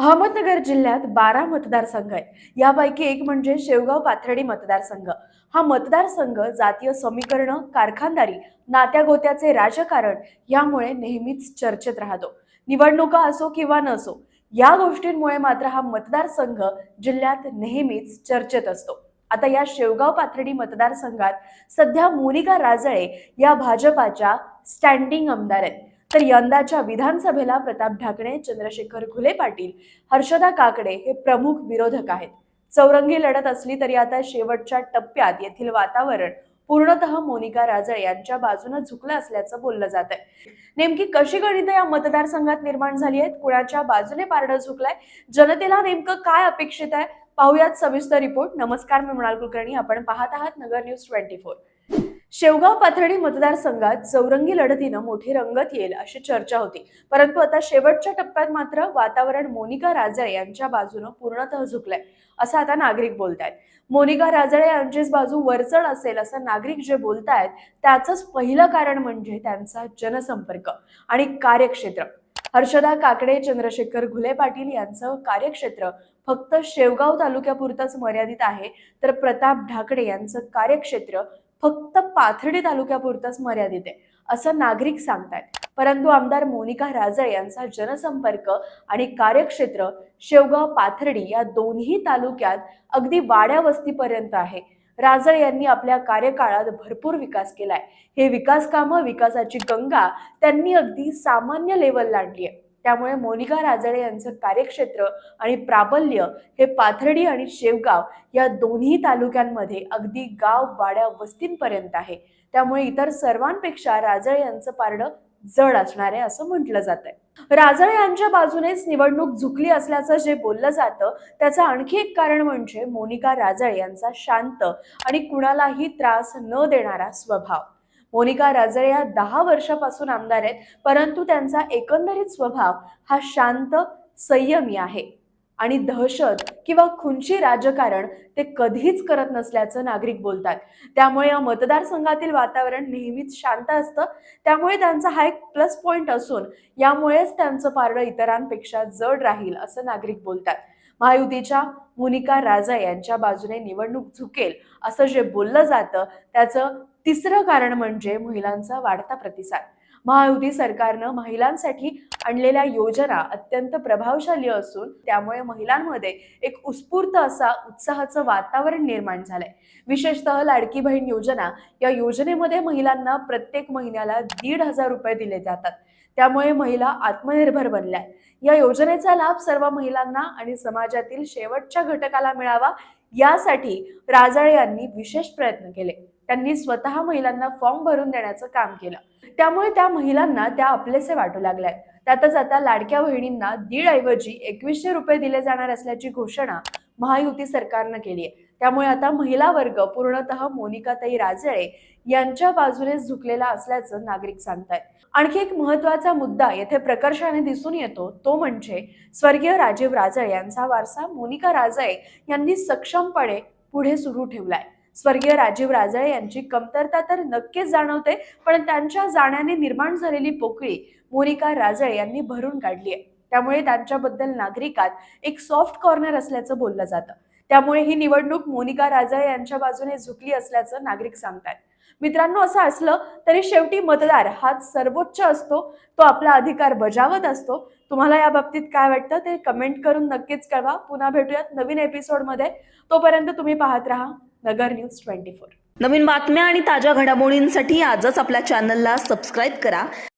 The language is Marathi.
अहमदनगर जिल्ह्यात बारा मतदारसंघ आहेत. यापैकी एक म्हणजे शेवगाव पाथर्डी मतदारसंघ. हा मतदारसंघ जातीय समीकरण कारखानदारी नात्यागोत्याचे राजकारण यामुळे नेहमीच चर्चेत राहतो. निवडणुका असो किंवा नसो या गोष्टींमुळे मात्र हा मतदारसंघ जिल्ह्यात नेहमीच चर्चेत असतो. आता या शेवगाव पाथर्डी मतदारसंघात सध्या मोनिका राजळे या भाजपाच्या स्टँडिंग आमदार आहेत. तर यंदाच्या विधानसभेला प्रताप ढाकणे चंद्रशेखर घुले पाटील हर्षदा काकडे हे प्रमुख विरोधक आहेत. चौरंगी लढत असली तरी आता शेवटच्या टप्प्यात येथील वातावरण पूर्णतः मोनिका राजळे यांच्या बाजूने झुकलं असल्याचं बोललं जात आहे नेमकी कशी गणित या मतदारसंघात निर्माण झाली आहेत? कुणाच्या बाजूने पारडं झुकलंय? जनतेला नेमकं काय अपेक्षित आहे? पाहुयात सविस्तर रिपोर्ट. नमस्कार मी मृणाल कुलकर्णी. आपण पाहत आहात Nagar news twenty four. Shevgaon Pathardi मतदारसंघात चौरंगी लढतीनं मोठी रंगत येईल अशी चर्चा होती. परंतु आता शेवटच्या टप्प्यात मात्र वातावरण मोनिका राजळे यांच्या बाजूनं पूर्णतः झुकलंय असं आता नागरिक बोलतायत. मोनिका राजळे यांचीच बाजू वरचढ असेल असं नागरिक जे बोलतायत त्याचंच पहिलं कारण म्हणजे त्यांचा जनसंपर्क आणि कार्यक्षेत्र. हर्षदा काकडे चंद्रशेखर घुले पाटील यांचं कार्यक्षेत्र फक्त शेवगाव तालुक्यापुरतंच मर्यादित आहे तर प्रताप ढाकडे यांचं कार्यक्षेत्र फक्त पाथर्डी तालुक्यापुरतंच मर्यादित आहे असं नागरिक सांगतायत. परंतु आमदार मोनिका राजळे यांचा जनसंपर्क आणि कार्यक्षेत्र शेवगाव पाथर्डी या दोन्ही तालुक्यात अगदी वाड्या वस्तीपर्यंत आहे. राजळ यांनी आपल्या कार्यकाळात भरपूर विकास केलाय. हे विकास कामं विकासाची गंगा त्यांनी अगदी सामान्य लेवलला आणली आहे. त्यामुळे मोनिका राजळे यांचं कार्यक्षेत्र आणि प्राबल्य हे पाथर्डी आणि शेवगाव या दोन्ही तालुक्यांमध्ये अगदी गाव वाड्या वस्तींपर्यंत आहे. त्यामुळे इतर सर्वांपेक्षा राजळे यांचं पारडं जड असणार आहे असं म्हटलं जात आहे. राजळे यांच्या बाजूनेच निवडणूक झुकली असल्याचं जे बोललं जातं त्याचं आणखी एक कारण म्हणजे मोनिका राजळे यांचा शांत आणि कुणालाही त्रास न देणारा स्वभाव. मोनिका राजळे या दहा वर्षापासून आमदार आहेत परंतु त्यांचा एकंदरीत स्वभाव हा शांत संयमी आहे. आणि दहशत किंवा खुंची राजकारण ते कधीच करत नसल्याचं नागरिक बोलतात. त्यामुळे या मतदारसंघातील वातावरण नेहमीच शांत असतं. त्यामुळे त्यांचा हा एक प्लस पॉइंट असून यामुळेच त्यांचं पारडं इतरांपेक्षा जड राहील असं नागरिक बोलतात. महायुतीच्या मुनिका राजा यांच्या बाजूने निवडणूक झुकेल असं जे बोललं जातं त्याचं तिसरं कारण म्हणजे महिलांचा वाढता प्रतिसाद. महायुती सरकारनं महिलांसाठी आणलेल्या योजना अत्यंत प्रभावशाली असून त्यामुळे महिलांमध्ये एक उत्स्फूर्त असा उत्साहाचं वातावरण निर्माण झालंय. विशेषतः लाडकी बहीण योजना या योजनेमध्ये महिलांना प्रत्येक महिन्याला दीड हजार रुपये दिले जातात. त्यामुळे महिला आत्मनिर्भर बनल्या. या योजनेचा लाभ सर्व महिलांना आणि समाजातील शेवटच्या घटकाला मिळावा यासाठी राजाळे यांनी विशेष प्रयत्न केले. त्यांनी स्वतः महिलांना फॉर्म भरून देण्याचं काम केलं. त्यामुळे त्या महिलांना त्या आपलेसे वाटू लागल्या. त्यातच आता लाडक्या बहिणींना दीड ऐवजी एकवीसशे रुपये दिले जाणार असल्याची घोषणा महायुती सरकारनं केली आहे. त्यामुळे आता महिला वर्ग पूर्णतः मोनिकाताई राजळे यांच्या बाजूनेच झुकलेला असल्याचं नागरिक सांगतायत. आणखी एक महत्त्वाचा मुद्दा येथे प्रकर्षाने दिसून येतो तो म्हणजे स्वर्गीय राजीव राजळे यांचा वारसा मोनिका राजळे यांनी सक्षमपणे पुढे सुरू ठेवलाय. स्वर्गीय राजीव राजळे यांची कमतरता तर नक्कीच जाणवते पण त्यांच्या जाण्याने निर्माण झालेली पोकळी मोनिका राजळे यांनी भरून काढली आहे. त्यामुळे त्यांच्याबद्दल नागरिकात एक सॉफ्ट कॉर्नर असल्याचं बोललं जातं. त्यामुळे ही निवडणूक मोनिका राजा यांच्या बाजूने झुकली असल्याचं नागरिक सांगतात मित्रांनो असं असलं तरी शेवटी मतदार हाच सर्वोच्च असतो तो आपला अधिकार बजावत असतो. तुम्हाला या बाबतीत काय वाटतं ते कमेंट करून नक्कीच कळवा. पुन्हा भेटूयात नवीन एपिसोडमध्ये तोपर्यंत तुम्ही पाहत राहा नगर न्यूज ट्वेंटी फोर नवीन बातम्या आणि ताज्या घडामोडींसाठी आजच आपल्या चॅनलला सबस्क्राईब करा.